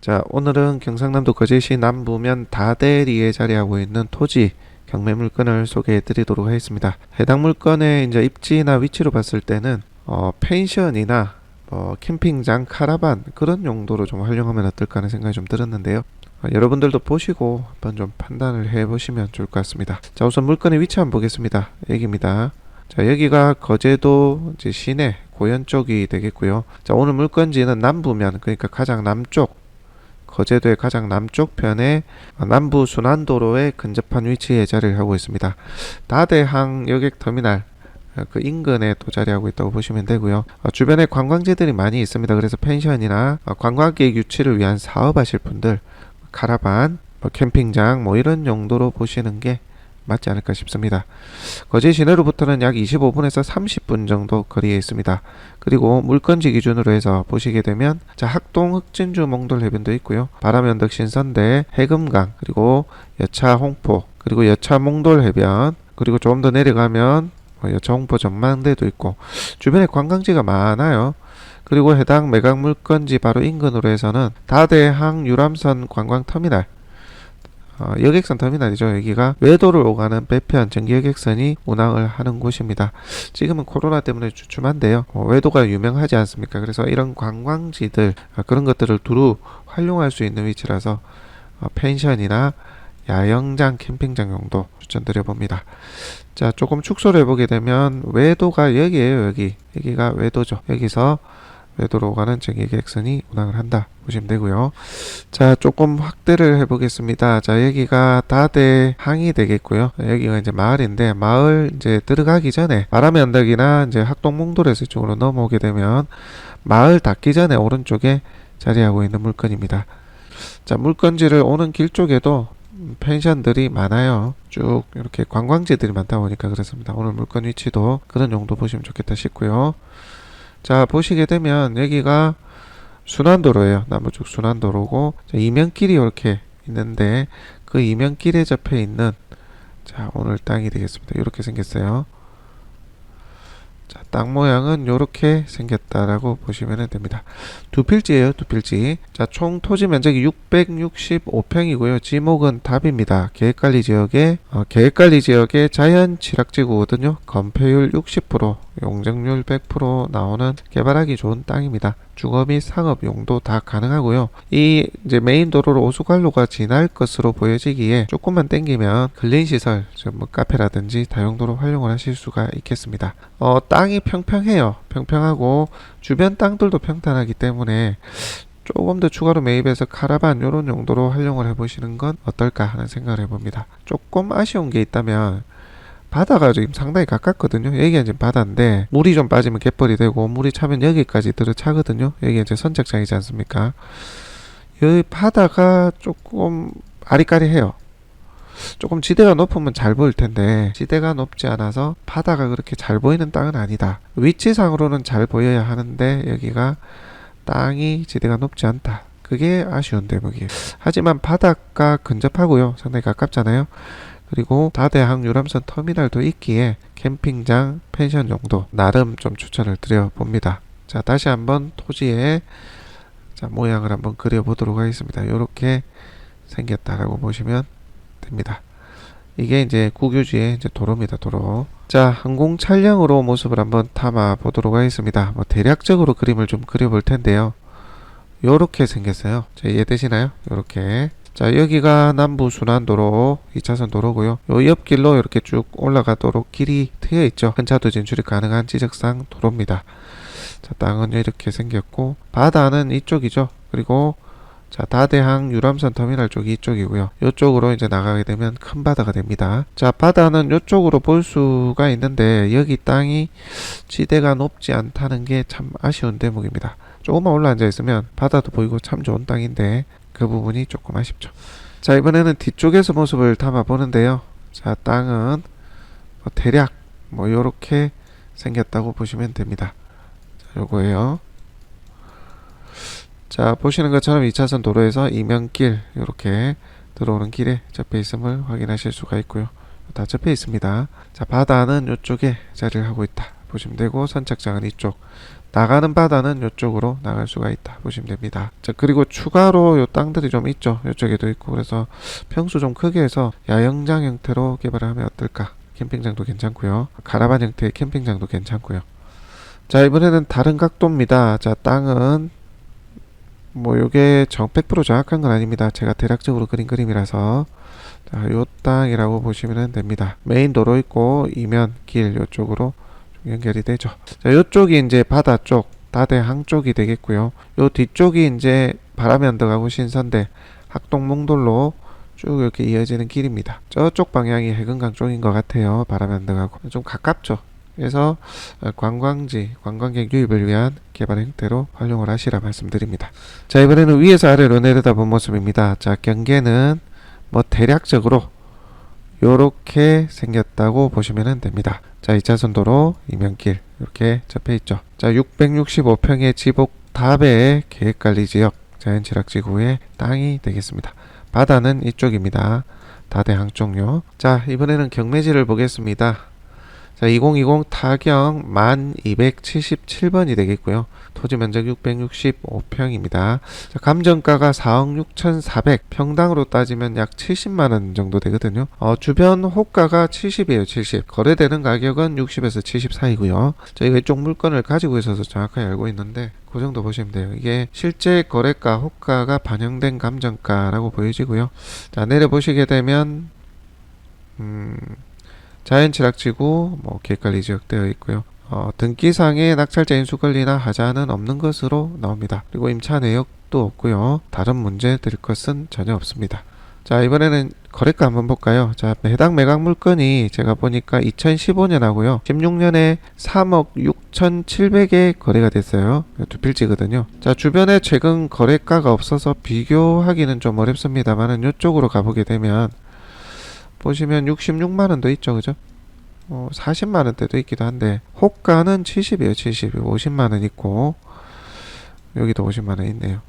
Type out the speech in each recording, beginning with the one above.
자, 오늘은 경상남도 거제시 남부면 다대리에 자리하고 있는 토지 경매 물건을 소개해 드리도록 하겠습니다. 해당 물건의 이제 입지나 위치로 봤을 때는 어, 펜션이나 어, 캠핑장, 카라반 그런 용도로 좀 활용하면 어떨까 하는 생각이 좀 들었는데요. 어, 여러분들도 보시고 한번 좀 판단을 해 보시면 좋을 것 같습니다. 자, 우선 물건의 위치 한번 보겠습니다. 여기입니다. 자, 여기가 거제도 시내 고현 쪽이 되겠고요. 자, 오늘 물건지는 남부면 그러니까 가장 남쪽 거제도의 가장 남쪽 편에 남부 순환도로에 근접한 위치에 자리를 하고 있습니다. 다대항 여객 터미널 어, 그 인근에 또 자리하고 있다고 보시면 되고요. 어, 주변에 관광지들이 많이 있습니다. 그래서 펜션이나 어, 관광객 유치를 위한 사업하실 분들, 카라반, 뭐 캠핑장 뭐 이런 용도로 보시는 게 맞지 않을까 싶습니다. 거제 시내로부터는 약 25분에서 30분 정도 거리에 있습니다. 그리고 물건지 기준으로 해서 보시게 되면 자 학동 흑진주 몽돌 해변도 있고요. 바람연덕 신선대 해금강 그리고 여차 홍포 그리고 여차 몽돌 해변 그리고 조금 더 내려가면 뭐 여차 홍포 전망대도 있고 주변에 관광지가 많아요. 그리고 해당 매각 물건지 바로 인근으로 해서는 다대항 유람선 관광터미널 어, 여객선 터미널이죠. 여기가 외도를 오가는 배편 전기 여객선이 운항을 하는 곳입니다. 지금은 코로나 때문에 주춤한데요. 어, 외도가 유명하지 않습니까? 그래서 이런 관광지들 어, 그런 것들을 두루 활용할 수 있는 위치라서 어, 펜션이나 야영장, 캠핑장 용도 추천드려 봅니다. 자, 조금 축소를 해보게 되면 외도가 여기에요. 여기 여기가 외도죠. 여기서 외도로 가는 전기객선이 운항을 한다 보시면 되고요. 자, 조금 확대를 해보겠습니다. 자, 여기가 다대 항이 되겠고요. 여기가 이제 마을인데 마을 이제 들어가기 전에 바람의 언덕이나 이제 학동몽돌에서 이쪽으로 넘어오게 되면 마을 닿기 전에 오른쪽에 자리하고 있는 물건입니다. 자, 물건지를 오는 길 쪽에도 펜션들이 많아요. 쭉 이렇게 관광지들이 많다 보니까 그렇습니다. 오늘 물건 위치도 그런 용도 보시면 좋겠다 싶고요. 자 보시게 되면 여기가 순환도로예요. 남부쪽 순환도로고 자, 이면길이 이렇게 있는데 그 이면길에 접해 있는 자 오늘 땅이 되겠습니다. 이렇게 생겼어요. 자, 땅 모양은 이렇게 생겼다라고 보시면 됩니다. 두 필지예요, 두 필지. 자, 총 토지 면적이 665평이고요. 지목은 답입니다. 계획관리 지역에 어, 계획관리 지역에 자연 취락지구거든요. 건폐율 60%, 용적률 100% 나오는 개발하기 좋은 땅입니다. 주거 및 상업 용도 다 가능하고요. 이 이제 메인 도로로 오수관로가 지날 것으로 보여지기에 조금만 땡기면 근린 시설, 뭐 카페라든지 다용도로 활용을 하실 수가 있겠습니다. 어, 땅이 평평해요. 평평하고 주변 땅들도 평탄하기 때문에 조금 더 추가로 매입해서 카라반 이런 용도로 활용을 해보시는 건 어떨까 하는 생각을 해봅니다. 조금 아쉬운 게 있다면 바다가 지금 상당히 가깝거든요. 여기가 이제 바다인데 물이 좀 빠지면 갯벌이 되고 물이 차면 여기까지 들어차거든요. 여기 이제 선착장이지 않습니까? 여기 바다가 조금 아리까리해요. 조금 지대가 높으면 잘 보일 텐데 지대가 높지 않아서 바다가 그렇게 잘 보이는 땅은 아니다. 위치상으로는 잘 보여야 하는데 여기가 땅이 지대가 높지 않다. 그게 아쉬운 대목이에요. 하지만 바닷가 근접하고요. 상당히 가깝잖아요. 그리고 다대항 유람선 터미널도 있기에 캠핑장, 펜션 용도 나름 좀 추천을 드려 봅니다. 자, 다시 한번 토지의 자, 모양을 한번 그려 보도록 하겠습니다. 이렇게 생겼다라고 보시면 됩니다. 이게 이제 국유지의 이제 도로입니다. 도로. 자, 항공 촬영으로 모습을 한번 담아 보도록 하겠습니다. 뭐 대략적으로 그림을 좀 그려 볼 텐데요. 요렇게 생겼어요. 자, 이해되시나요? 요렇게. 자 여기가 남부 순환도로 2차선 도로고요. 요 옆길로 이렇게 쭉 올라가도록 길이 트여 있죠. 큰 차도 진출이 가능한 지적상 도로입니다. 자 땅은 이렇게 생겼고 바다는 이쪽이죠. 그리고 자 다대항 유람선 터미널 쪽이 이쪽이고요. 이쪽으로 이제 나가게 되면 큰 바다가 됩니다. 자 바다는 이쪽으로 볼 수가 있는데 여기 땅이 지대가 높지 않다는 게 참 아쉬운 대목입니다. 조금만 올라 앉아 있으면 바다도 보이고 참 좋은 땅인데 그 부분이 조금 아쉽죠. 자 이번에는 뒤쪽에서 모습을 담아 보는데요. 자 땅은 뭐 대략 뭐 요렇게 생겼다고 보시면 됩니다. 자 요거예요. 자 보시는 것처럼 2차선 도로에서 이면길 이렇게 들어오는 길에 접해 있음을 확인하실 수가 있고요. 다 접해 있습니다. 자 바다는 이쪽에 자리를 하고 있다 보시면 되고 선착장은 이쪽 나가는 바다는 이쪽으로 나갈 수가 있다 보시면 됩니다. 자 그리고 추가로 요 땅들이 좀 있죠. 이쪽에도 있고 그래서 평수 좀 크게 해서 야영장 형태로 개발을 하면 어떨까? 캠핑장도 괜찮고요. 가라반 형태의 캠핑장도 괜찮고요. 자 이번에는 다른 각도입니다. 자 땅은 뭐 요게 정 100% 정확한 건 아닙니다. 제가 대략적으로 그린 그림이라서 자, 요 땅이라고 보시면 됩니다. 메인 도로 있고 이면 길 요쪽으로 좀 연결이 되죠. 자, 요쪽이 이제 바다 쪽 다대항 쪽이 되겠고요. 요 뒤쪽이 이제 바람이 안 들어가고 신선대 학동몽돌로 쭉 이렇게 이어지는 길입니다. 저쪽 방향이 해금강 쪽인 것 같아요. 바람이 안 들어가고 좀 가깝죠. 그래서 어, 관광지, 관광객 유입을 위한 개발 형태로 활용을 하시라 말씀드립니다. 자 이번에는 위에서 아래로 내려다본 모습입니다. 자 경계는 뭐 대략적으로 요렇게 생겼다고 보시면 됩니다. 자 2차 선 도로 이면길 이렇게 접해 있죠. 자 665평의 지복 답의 계획관리 지역 자연취락지구의 땅이 되겠습니다. 바다는 이쪽입니다. 다대항 쪽요. 자 이번에는 경매지를 보겠습니다. 자, 2020 타경 1277번이 되겠고요. 토지 면적 665평입니다. 자, 감정가가 4억 6,400, 평당으로 따지면 약 70만 원 정도 되거든요. 어, 주변 호가가 70이에요, 70. 거래되는 가격은 60에서 70 사이고요. 저희가 이쪽 물건을 가지고 있어서 정확하게 알고 있는데 그 정도 보시면 돼요. 이게 실제 거래가 호가가 반영된 감정가라고 보여지고요. 자, 내려 보시게 되면 음 자연취락지구 뭐 계획관리 지역 되어 있고요. 어, 등기상에 낙찰자 인수 권리나 하자는 없는 것으로 나옵니다. 그리고 임차 내역도 없고요. 다른 문제 드릴 것은 전혀 없습니다. 자 이번에는 거래가 한번 볼까요? 자 해당 매각 물건이 제가 보니까 2015년하고요. 16년에 3억 6,700에 거래가 됐어요. 두 필지거든요. 자 주변에 최근 거래가가 없어서 비교하기는 좀 어렵습니다만은 이쪽으로 가보게 되면 보시면 66만 원도 있죠, 그죠? 어, 40만 원대도 있기도 한데 호가는 70이에요, 70. 50만 원 있고 여기도 50만 원 있네요.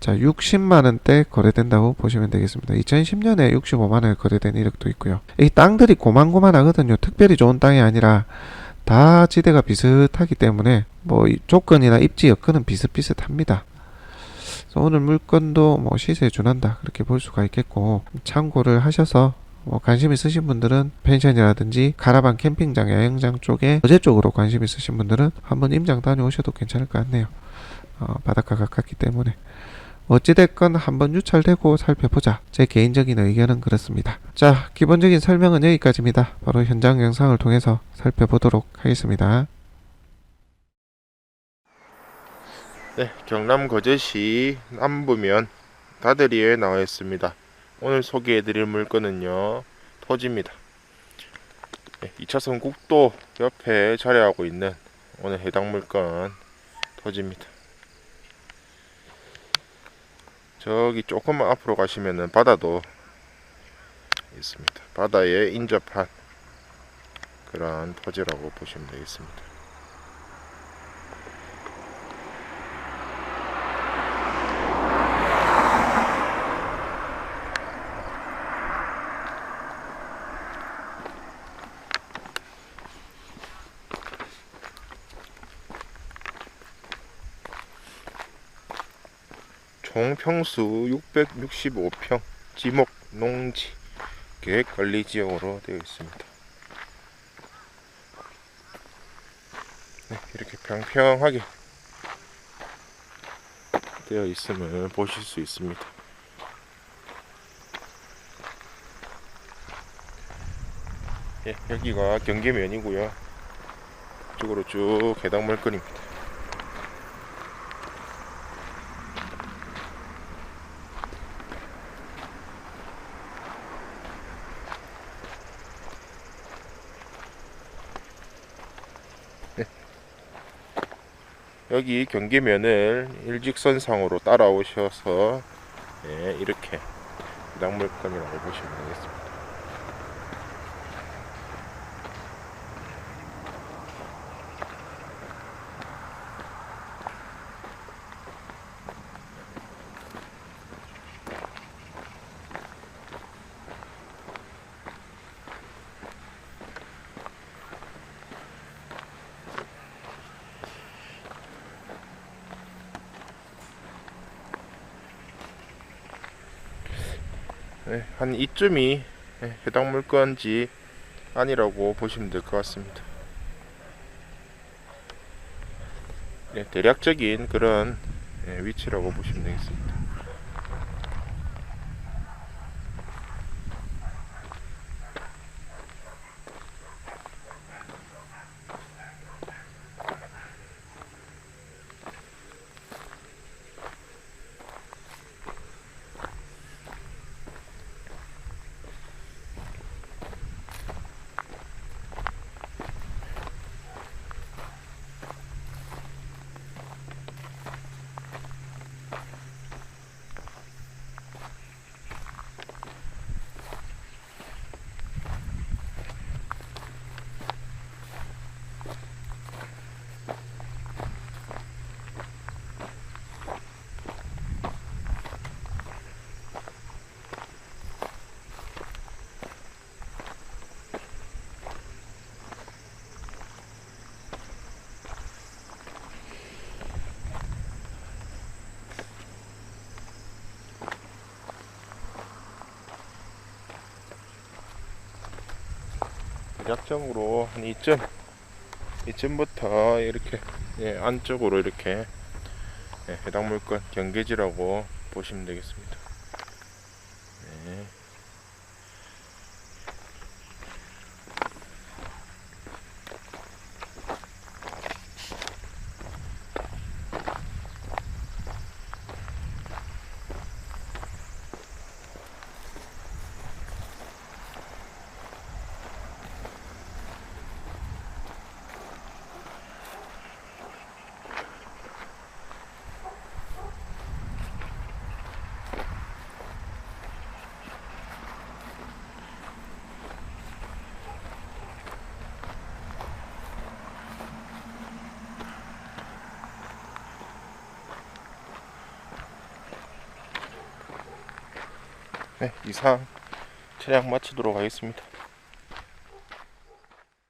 자, 60만 원대 거래된다고 보시면 되겠습니다. 2010년에 65만 원에 거래된 이력도 있고요. 이 땅들이 고만고만하거든요. 특별히 좋은 땅이 아니라 다 지대가 비슷하기 때문에 뭐이 조건이나 입지 여건은 비슷비슷합니다. 오늘 물건도 뭐 시세에 준한다 그렇게 볼 수가 있겠고 참고를 하셔서 뭐 관심 있으신 분들은 펜션이라든지 가라반 캠핑장 야영장 쪽에 어제 쪽으로 관심 있으신 분들은 한번 임장 다녀오셔도 괜찮을 것 같네요. 어, 바닷가 가깝기 때문에 어찌됐건 한번 유찰되고 살펴보자. 제 개인적인 의견은 그렇습니다. 자, 기본적인 설명은 여기까지입니다. 바로 현장 영상을 통해서 살펴보도록 하겠습니다. 네, 경남 거제시 남부면 다대리에 나와 있습니다. 오늘 소개해드릴 물건은요, 토지입니다. 네, 2차선 국도 옆에 자리하고 있는 오늘 해당 물건 토지입니다. 저기 조금만 앞으로 가시면은 바다도 있습니다. 바다에 인접한 그런 토지라고 보시면 되겠습니다. 총 평수 665평 지목 농지 계획 관리 지역으로 되어 있습니다. 네, 이렇게 평평하게 되어 있음을 보실 수 있습니다. 예, 여기가 경계면이고요. 이쪽으로 쭉 해당 물건입니다. 여기 경계면을 일직선상으로 따라오셔서 예, 이렇게 낙물건이라고 보시면 되겠습니다. 네, 한 이쯤이 예, 해당 물건지 아니라고 보시면 될 것 같습니다. 네, 대략적인 그런 예, 위치라고 보시면 되겠습니다. 대략적으로 한 이쯤 이쯤부터 이렇게 예, 안쪽으로 이렇게 예, 해당 물건 경계지라고 보시면 되겠습니다. 네. 네, 이상 촬영 마치도록 하겠습니다.